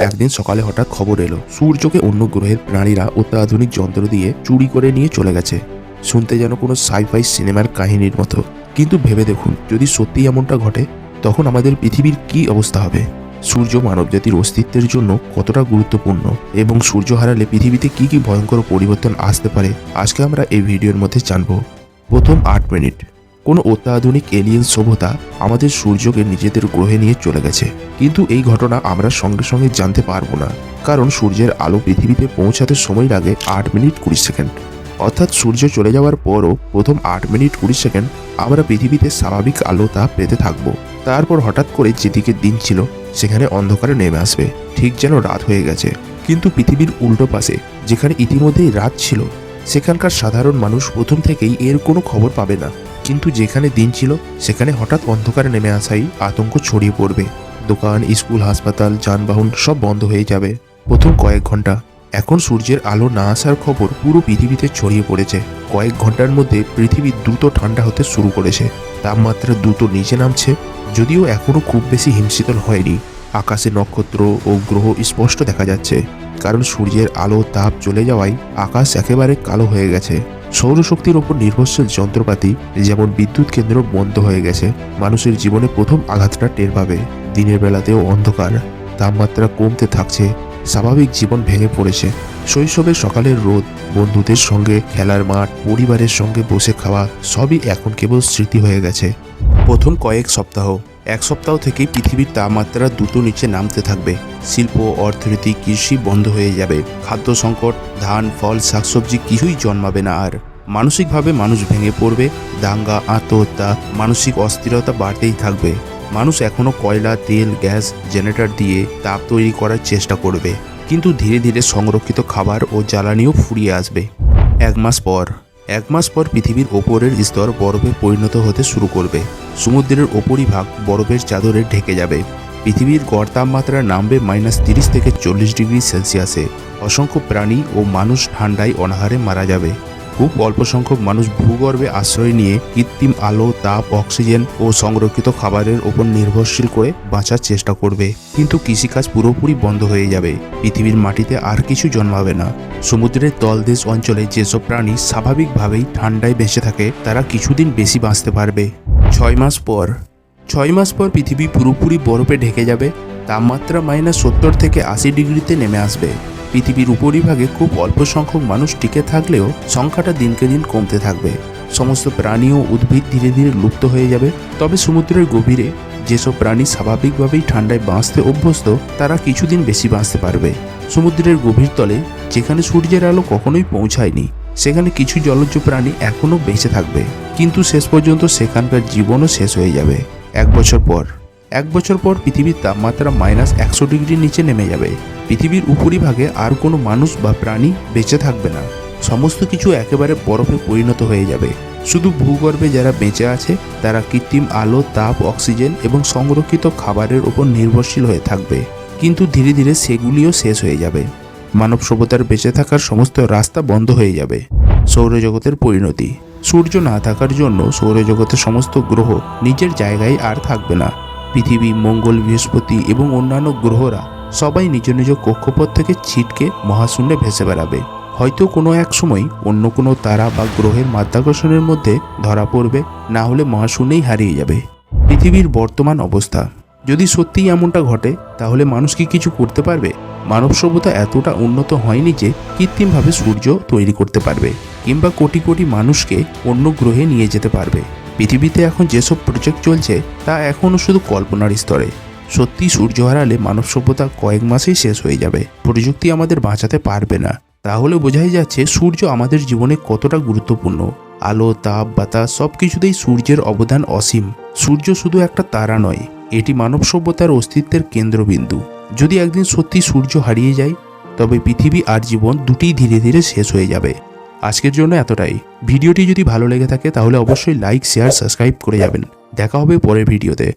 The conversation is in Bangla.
একদিন সকালে হঠাৎ খবর এলো, সূর্যকে অন্য গ্রহের প্রাণীরা অত্যাধুনিক যন্ত্র দিয়ে চুরি করে নিয়ে চলে গেছে। শুনতে যেন কোনো সাইফাই সিনেমার কাহিনীর মতো। কিন্তু ভেবে দেখুন, যদি সত্যি এমনটা ঘটে, তখন আমাদের পৃথিবীর কি অবস্থা হবে? সূর্য মানবজাতির অস্তিত্বের জন্য কতটা গুরুত্বপূর্ণ? এবং সূর্য হারালে পৃথিবীতে কি কি ভয়ঙ্কর পরিবর্তন আসতে পারে? আজকে আমরা এই ভিডিওর মধ্যে জানব। প্রথম আট মিনিট। কোনো অত্যাধুনিক এলিয়েন সভ্যতা আমাদের সূর্যকে নিজেদের গ্রহে নিয়ে চলে গেছে। কিন্তু এই ঘটনা আমরা সঙ্গে সঙ্গে জানতে পারব না, কারণ সূর্যের আলো পৃথিবীতে পৌঁছাতে সময় লাগে আট মিনিট কুড়ি সেকেন্ড। অর্থাৎ সূর্য চলে যাওয়ার পরও প্রথম আট মিনিট কুড়ি সেকেন্ড আমরা পৃথিবীতে স্বাভাবিক আলো তা পেতে থাকব। তারপর হঠাৎ করে যেদিকে দিন ছিল, সেখানে অন্ধকারে নেমে আসবে। ঠিক যেন রাত হয়ে গেছে। কিন্তু পৃথিবীর উল্টো পাশে, যেখানে ইতিমধ্যেই রাত ছিল, সেখানকার সাধারণ মানুষ প্রথম থেকেই এর কোনো খবর পাবে না। কিন্তু যেখানে দিন ছিল, সেখানে হঠাৎ অন্ধকারে নেমে আসাই আতঙ্ক ছড়িয়ে পড়বে। দোকান, স্কুল, হাসপাতাল, যানবাহন সব বন্ধ হয়ে যাবে প্রথম কয়েক ঘণ্টা। এখন সূর্যের আলো না আসার খবর পুরো পৃথিবীতে ছড়িয়ে পড়েছে। কয়েক ঘণ্টার মধ্যে পৃথিবী দ্রুত ঠান্ডা হতে শুরু করেছে। তাপমাত্রা দ্রুত নিচে নামছে, যদিও এখনও খুব বেশি হিমশীতল হয়নি। আকাশে নক্ষত্র ও গ্রহ স্পষ্ট দেখা যাচ্ছে, কারণ সূর্যের আলো তাপ চলে যাওয়ায় আকাশ একেবারে কালো হয়ে গেছে। সৌরশক্তির ওপর নির্ভরশীল যন্ত্রপাতি যেমন বিদ্যুৎ কেন্দ্র বন্ধ হয়ে গেছে, মানুষের জীবনে প্রথম আঘাতটা টের পাবে। দিনের বেলাতেও অন্ধকার, তাপমাত্রা কমতে থাকছে, স্বাভাবিক জীবন ভেঙে পড়েছে। শৈশবের সকালের রোদ, বন্ধুদের সঙ্গে খেলার মাঠ, পরিবারের সঙ্গে বসে খাওয়া, সবই এখন কেবল স্মৃতি হয়ে গেছে। প্রথম কয়েক সপ্তাহ এক সপ্তাহ থেকেই পৃথিবীর তাপমাত্রা দ্রুত নিচে নামতে থাকবে। শিল্প, অর্থনীতি, কৃষি বন্ধ হয়ে যাবে। খাদ্য সংকট, ধান, ফল, শাকসবজি কিছুই জন্মাবে না আর। মানসিকভাবে মানুষ ভেঙে পড়বে, দাঙ্গা, আত্মহত্যা, মানসিক অস্থিরতা বাড়তেই থাকবে। মানুষ এখনও কয়লা, তেল, গ্যাস, জেনারেটর দিয়ে তাপ তৈরি করার চেষ্টা করবে। কিন্তু ধীরে ধীরে সংরক্ষিত খাবার ও জ্বালানিও ফুরিয়ে আসবে। এক মাস পর। এক মাস পর পৃথিবীর ওপরের স্তর বরফে পরিণত হতে শুরু করবে। সমুদ্রের ওপরিভাগ বরফের চাদরে ঢেকে যাবে। পৃথিবীর গড় তাপমাত্রা নামবে মাইনাস তিরিশ থেকে চল্লিশ ডিগ্রি সেলসিয়াসে। অসংখ্য প্রাণী ও মানুষ ঠান্ডায় অনাহারে মারা যাবে। খুব অল্প সংখ্যক মানুষ ভূগর্ভে আশ্রয় নিয়ে কৃত্রিম আলো, তাপ, অক্সিজেন ও সংরক্ষিত খাবারের ওপর নির্ভরশীল করে বাঁচার চেষ্টা করবে। কিন্তু কৃষিকাজ পুরোপুরি বন্ধ হয়ে যাবে। পৃথিবীর মাটিতে আর কিছু জন্মাবে না। সমুদ্রের তলদেশ অঞ্চলে যেসব প্রাণী স্বাভাবিকভাবেই ঠান্ডায় বেঁচে থাকে, তারা কিছুদিন বেশি বাঁচতে পারবে। ছয় মাস পর। ছয় মাস পর পৃথিবী পুরোপুরি বরফে ঢেকে যাবে। তাপমাত্রা মাইনাস সত্তর থেকে আশি ডিগ্রিতে নেমে আসবে। পৃথিবীর উপরিভাগে খুব অল্প সংখ্যক মানুষ টিকে থাকলেও সংখ্যাটা দিনকে দিন কমতে থাকবে। সমস্ত প্রাণী ও উদ্ভিদ ধীরে ধীরে লুপ্ত হয়ে যাবে। তবে সমুদ্রের গভীরে যেসব প্রাণী স্বাভাবিকভাবেই ঠান্ডায় বাঁচতে অভ্যস্ত, তারা কিছুদিন বেশি বাঁচতে পারবে। সমুদ্রের গভীর তলে, যেখানে সূর্যের আলো কখনোই পৌঁছায়নি, সেখানে কিছু জলজ প্রাণী এখনও বেঁচে থাকবে। কিন্তু শেষ পর্যন্ত সেখানকার জীবনও শেষ হয়ে যাবে। এক বছর পর, এক বছর পর পৃথিবীর তাপমাত্রা মাইনাস একশো ডিগ্রির নিচে নেমে যাবে। পৃথিবীর উপরিভাগে আর কোনো মানুষ বা প্রাণী বেঁচে থাকবে না। সমস্ত কিছু একেবারে বরফে পরিণত হয়ে যাবে। শুধু ভূগর্ভে যারা বেঁচে আছে, তারা কৃত্রিম আলো, তাপ, অক্সিজেন এবং সংরক্ষিত খাবারের ওপর নির্ভরশীল হয়ে থাকবে। কিন্তু ধীরে ধীরে সেগুলিও শেষ হয়ে যাবে। মানব সভ্যতার বেঁচে থাকার সমস্ত রাস্তা বন্ধ হয়ে যাবে। সৌরজগতের পরিণতি। সূর্য না থাকার জন্য সৌরজগতের সমস্ত গ্রহ নিজের জায়গায় আর থাকবে না। পৃথিবী, মঙ্গল, বৃহস্পতি এবং অন্যান্য গ্রহরা সবাই নিজ নিজ কক্ষপথ থেকে ছিটকে মহাশূন্যে ভেসে বেড়াবে। হয়তো কোনো এক সময় অন্য কোনো তারা বা গ্রহের মাধ্যাকর্ষণের মধ্যে ধরা পড়বে, না হলে মহাশূন্যেই হারিয়ে যাবে। পৃথিবীর বর্তমান অবস্থা। যদি সত্যিই এমনটা ঘটে, তাহলে মানুষ কি কিছু করতে পারবে? মানব সভ্যতা এতটা উন্নত হয়নি যে কৃত্রিমভাবে সূর্য তৈরি করতে পারবে, কিংবা কোটি কোটি মানুষকে অন্য গ্রহে নিয়ে যেতে পারবে। পৃথিবীতে এখন যেসব প্রজেক্ট চলছে, তা এখনও শুধু কল্পনার স্তরে। সত্যি সূর্য হারালে মানব সভ্যতা কয়েক মাসেই শেষ হয়ে যাবে। প্রযুক্তি আমাদের বাঁচাতে পারবে না। তাহলে বোঝাই যাচ্ছে সূর্য আমাদের জীবনে কতটা গুরুত্বপূর্ণ। আলো, তাপ, বাতাস সব কিছুতেই সূর্যের অবদান অসীম। সূর্য শুধু একটা তারা নয়, এটি মানব সভ্যতার অস্তিত্বের কেন্দ্রবিন্দু। যদি একদিন সত্যি সূর্য হারিয়ে যায়, তবে পৃথিবী আর জীবন দুটিই ধীরে ধীরে শেষ হয়ে যাবে। আজকের জন্য এতটাই। ভিডিওটি যদি ভালো লেগে থাকে, তাহলে অবশ্যই লাইক শেয়ার সাবস্ক্রাইব করে যাবেন। দেখা হবে পরের ভিডিওতে।